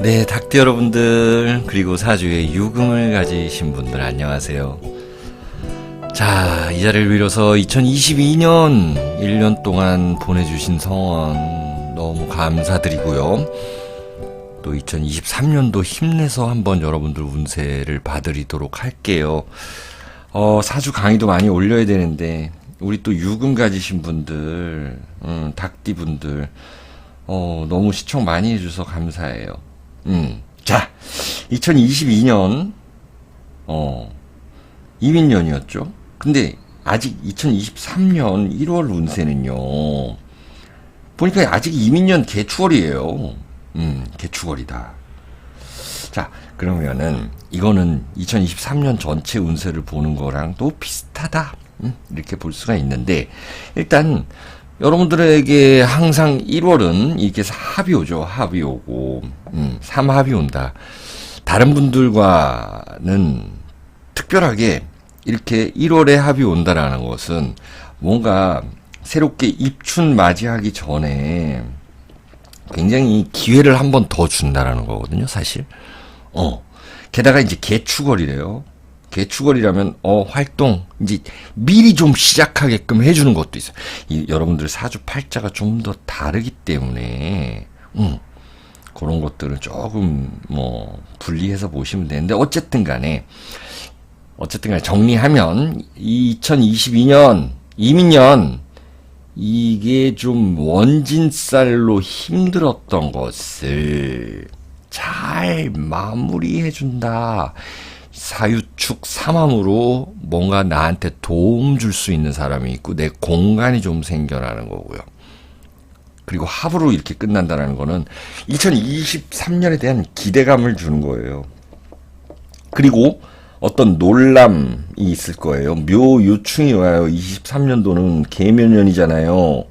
네, 닭띠 여러분들, 그리고 사주에 유금을 가지신 분들 안녕하세요. 자, 이 자리를 빌어서 2022년 1년 동안 보내주신 성원 너무 감사드리고요. 또 2023년도 힘내서 한번 여러분들 운세를 봐드리도록 할게요. 어, 사주 강의도 많이 올려야 되는데, 우리 또 유금 가지신 분들, 음, 닭띠 분들, 어, 너무 시청 많이 해줘서 감사해요. 음. 자, 2022년, 어, 이민년이었죠. 근데 아직 2023년 1월 운세는요, 보니까 아직 이민년 개축월이에요. 음, 개축월이다. 자, 그러면은, 이거는 2023년 전체 운세를 보는 거랑 또 비슷하다. 음, 이렇게 볼 수가 있는데, 일단, 여러분들에게 항상 1월은 이렇게 합이 오죠. 합이 오고, 음, 3합이 온다. 다른 분들과는 특별하게 이렇게 1월에 합이 온다라는 것은 뭔가 새롭게 입춘 맞이하기 전에 굉장히 기회를 한 번 더 준다라는 거거든요, 사실. 어. 게다가 이제 개축월이래요. 개축월이라면 어 활동 이제 미리 좀 시작하게끔 해주는 것도 있어요. 이, 여러분들 사주 팔자가 좀 더 다르기 때문에 음, 그런 것들은 조금 뭐 분리해서 보시면 되는데 어쨌든 간에 어쨌든 간에 정리하면 2022년 이민년 이게 좀 원진살로 힘들었던 것을 잘 마무리해 준다. 사유축 삼함으로 뭔가 나한테 도움 줄 수 있는 사람이 있고 내 공간이 좀 생겨나는 거고요. 그리고 합으로 이렇게 끝난다는 거는 2023년에 대한 기대감을 주는 거예요. 그리고 어떤 놀람이 있을 거예요. 묘유충이 와요. 23년도는 개묘년이잖아요.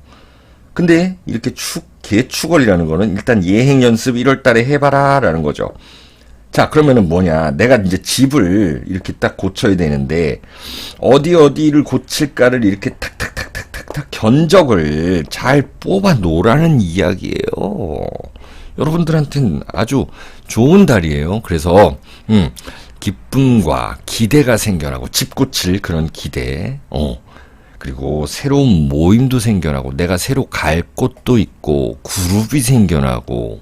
근데 이렇게 축, 개축월이라는 거는 일단 예행 연습 1월 달에 해봐라 라는 거죠. 자, 그러면은 뭐냐. 내가 이제 집을 이렇게 딱 고쳐야 되는데, 어디 어디를 고칠까를 이렇게 탁탁탁탁탁탁 견적을 잘 뽑아 놓으라는 이야기예요. 여러분들한테는 아주 좋은 달이에요. 그래서, 음, 기쁨과 기대가 생겨나고, 집 고칠 그런 기대, 어. 그리고 새로운 모임도 생겨나고, 내가 새로 갈 곳도 있고, 그룹이 생겨나고,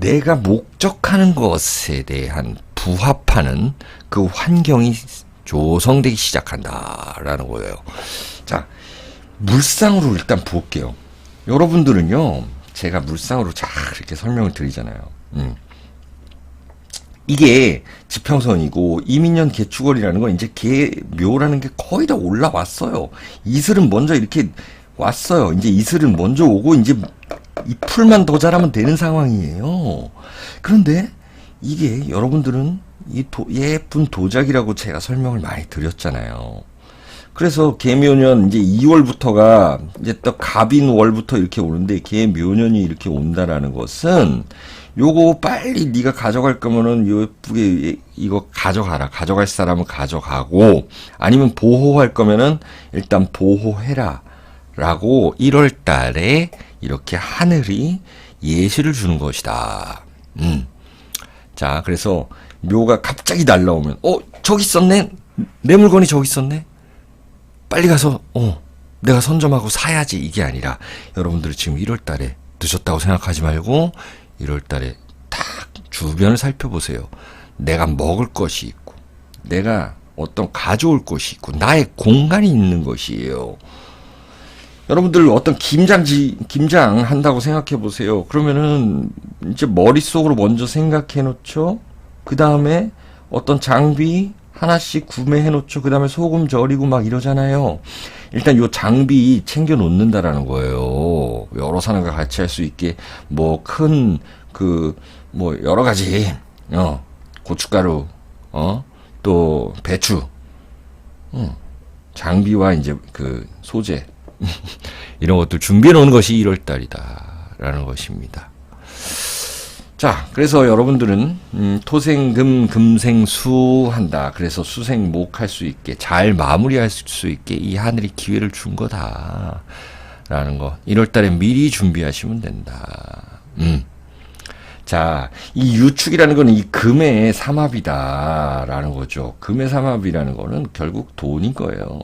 내가 목적하는 것에 대한 부합하는 그 환경이 조성되기 시작한다라는 거예요. 자, 물상으로 일단 볼게요. 여러분들은요, 제가 물상으로 잘 이렇게 설명을 드리잖아요. 음. 이게 지평선이고 이민년 개축월이라는 건 이제 개묘라는 게 거의 다 올라왔어요. 이슬은 먼저 이렇게 왔어요. 이제 이슬은 먼저 오고 이제 이 풀만 더 자라면 되는 상황이에요. 그런데 이게 여러분들은 이 도, 예쁜 도자기라고 제가 설명을 많이 드렸잖아요. 그래서 개묘년 이제 2월부터가 이제 또 갑인 월부터 이렇게 오는데 개묘년이 이렇게 온다라는 것은 요거 빨리 네가 가져갈 거면은 예쁘게 이거 가져가라. 가져갈 사람은 가져가고 아니면 보호할 거면은 일단 보호해라. 라고 1월 달에 이렇게 하늘이 예시를 주는 것이다. 음. 자, 그래서 묘가 갑자기 날라오면, 어, 저기 있었네? 내 물건이 저기 있었네? 빨리 가서, 어, 내가 선점하고 사야지. 이게 아니라, 여러분들 지금 1월 달에 늦었다고 생각하지 말고, 1월 달에 딱 주변을 살펴보세요. 내가 먹을 것이 있고, 내가 어떤 가져올 것이 있고, 나의 공간이 있는 것이에요. 여러분들 어떤 김장지 김장 한다고 생각해 보세요. 그러면은 이제 머릿속으로 먼저 생각해 놓죠. 그 다음에 어떤 장비 하나씩 구매해 놓죠. 그 다음에 소금 절이고 막 이러잖아요. 일단 요 장비 챙겨 놓는다라는 거예요. 여러 사람과 같이 할 수 있게 뭐 큰 그 뭐 여러 가지 어 고춧가루 어 또 배추 어, 장비와 이제 그 소재 이런 것들 준비해 놓은 것이 1월 달이다라는 것입니다. 자, 그래서 여러분들은 음, 토생금 금생수 한다. 그래서 수생목 할 수 있게 잘 마무리할 수 있게 이 하늘이 기회를 준 거다 라는 거. 1월 달에 미리 준비하시면 된다. 음. 자, 이 유축이라는 거는 이 금의 삼합이다라는 거죠. 금의 삼합이라는 거는 결국 돈인 거예요.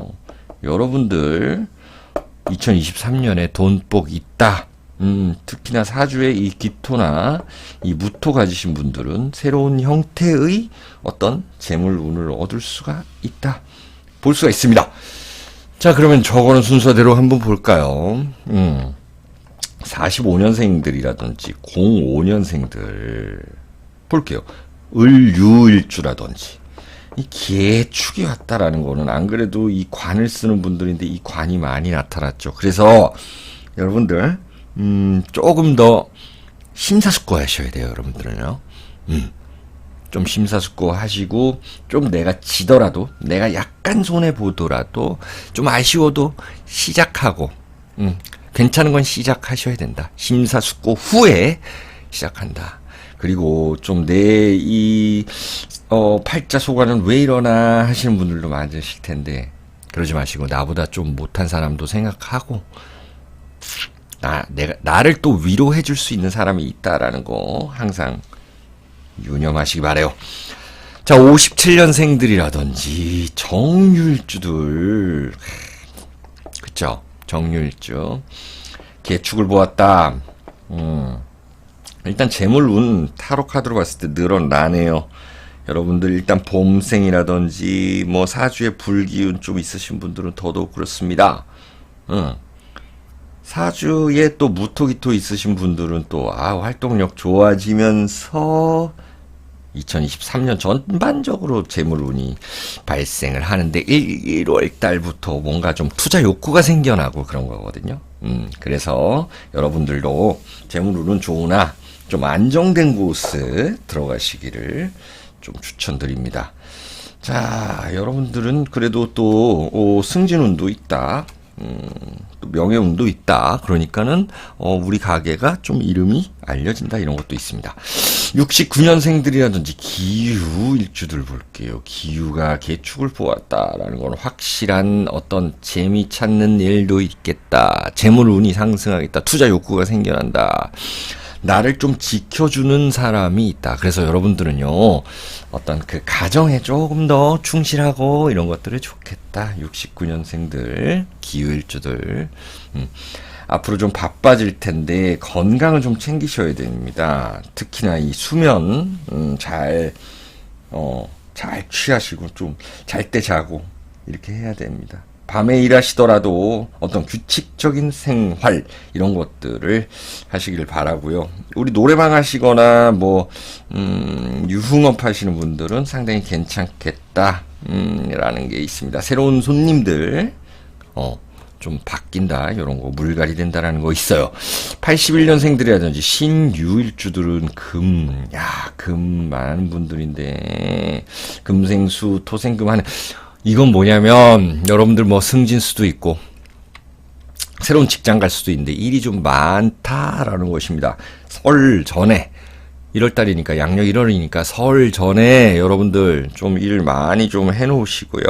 여러분들 2023년에 돈복 있다. 음, 특히나 사주에 이 기토나 이 무토 가지신 분들은 새로운 형태의 어떤 재물 운을 얻을 수가 있다. 볼 수가 있습니다. 자, 그러면 저거는 순서대로 한번 볼까요? 음. 45년생들이라든지 05년생들 볼게요. 을유일주라든지 이 기해축이 왔다라는 거는 안 그래도 이 관을 쓰는 분들인데 이 관이 많이 나타났죠. 그래서 여러분들 음, 조금 더 심사숙고 하셔야 돼요, 여러분들은요. 음. 좀 심사숙고 하시고 좀 내가 지더라도 내가 약간 손해 보더라도 좀 아쉬워도 시작하고 음, 괜찮은 건 시작하셔야 된다. 심사숙고 후에 시작한다. 그리고 좀 내 이 어, 팔자 소관은 왜 이러나 하시는 분들도 많으실 텐데 그러지 마시고 나보다 좀 못한 사람도 생각하고 나 내가 나를 또 위로해 줄 수 있는 사람이 있다라는 거 항상 유념하시기 바래요. 자, 57년생들이라든지 정유일주들 그쵸? 정유일주 개축을 보았다. 음. 일단 재물 운 타로 카드로 봤을 때 늘어나네요. 여러분들 일단 봄생이라든지 뭐 사주에 불기운 좀 있으신 분들은 더더욱 그렇습니다. 응. 사주에 또 무토기토 있으신 분들은 또 아, 활동력 좋아지면서 2023년 전반적으로 재물운이 발생을 하는데 1, 월 달부터 뭔가 좀 투자 욕구가 생겨나고 그런 거거든요. 음, 그래서 여러분들도 재물운은 좋으나 좀 안정된 곳에 들어가시기를 좀 추천드립니다. 자, 여러분들은 그래도 또 어, 승진운도 있다. 음, 또 명예운도 있다. 그러니까는 어, 우리 가게가 좀 이름이 알려진다 이런 것도 있습니다. 69년생들이라든지 기유 일주들 볼게요. 기유가 개축을 보았다라는 건 확실한 어떤 재미 찾는 일도 있겠다. 재물 운이 상승하겠다. 투자 욕구가 생겨난다. 나를 좀 지켜주는 사람이 있다. 그래서 여러분들은요, 어떤 그 가정에 조금 더 충실하고 이런 것들이 좋겠다. 69년생들, 기후일주들. 음. 앞으로 좀 바빠질 텐데 건강을 좀 챙기셔야 됩니다. 특히나 이 수면, 음, 잘, 어, 잘 취하시고 좀 잘 때 자고 이렇게 해야 됩니다. 밤에 일하시더라도 어떤 규칙적인 생활 이런 것들을 하시길 바라고요. 우리 노래방 하시거나 뭐 음, 유흥업 하시는 분들은 상당히 괜찮겠다 음, 라는 게 있습니다. 새로운 손님들 어, 좀 바뀐다 이런 거 물갈이 된다라는 거 있어요. 81년생들이라든지 신유일주들은 금, 야, 금 많은 분들인데 금생수 토생금 하는 이건 뭐냐면 여러분들 뭐 승진 수도 있고 새로운 직장 갈 수도 있는데 일이 좀 많다라는 것입니다. 설 전에 1월달이니까 양력 1월이니까 설 전에 여러분들 좀 일 많이 좀 해놓으시고요.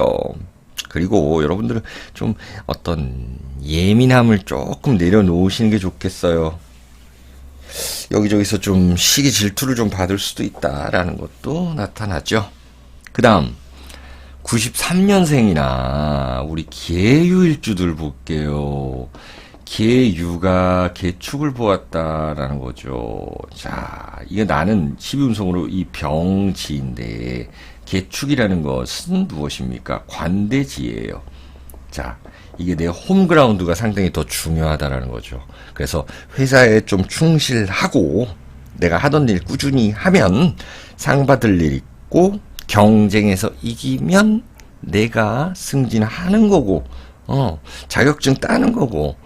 그리고 여러분들은 좀 어떤 예민함을 조금 내려놓으시는 게 좋겠어요. 여기저기서 좀 시기 질투를 좀 받을 수도 있다라는 것도 나타나죠. 그 다음 93년생이나 우리 개유일주들 볼게요. 개유가 개축을 보았다라는 거죠. 자, 이게 나는 12운성으로 이 병지인데 개축이라는 것은 무엇입니까? 관대지예요. 자, 이게 내 홈그라운드가 상당히 더 중요하다라는 거죠. 그래서 회사에 좀 충실하고 내가 하던 일 꾸준히 하면 상 받을 일 있고 경쟁에서 이기면 내가 승진하는 거고, 어, 자격증 따는 거고,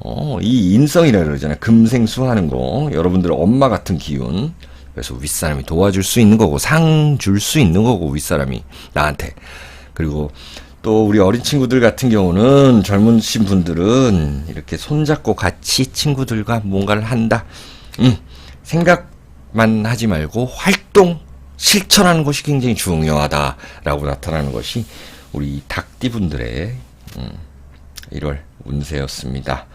어, 이 인성이라 그러잖아요. 금생수 하는 거. 여러분들 엄마 같은 기운. 그래서 윗사람이 도와줄 수 있는 거고, 상 줄 수 있는 거고, 윗사람이. 나한테. 그리고 또 우리 어린 친구들 같은 경우는 젊으신 분들은 이렇게 손잡고 같이 친구들과 뭔가를 한다. 음, 생각만 하지 말고 활동, 실천하는 것이 굉장히 중요하다라고 나타나는 것이 우리 닭띠분들의 음, 1월 운세였습니다.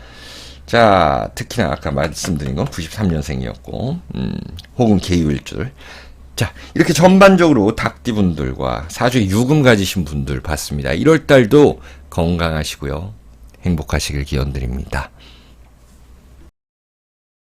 자, 특히나 아까 말씀드린 건 93년생이었고, 음, 혹은 개유일 줄. 자, 이렇게 전반적으로 닭띠분들과 사주에 유금 가지신 분들 봤습니다. 1월 달도 건강하시고요. 행복하시길 기원드립니다.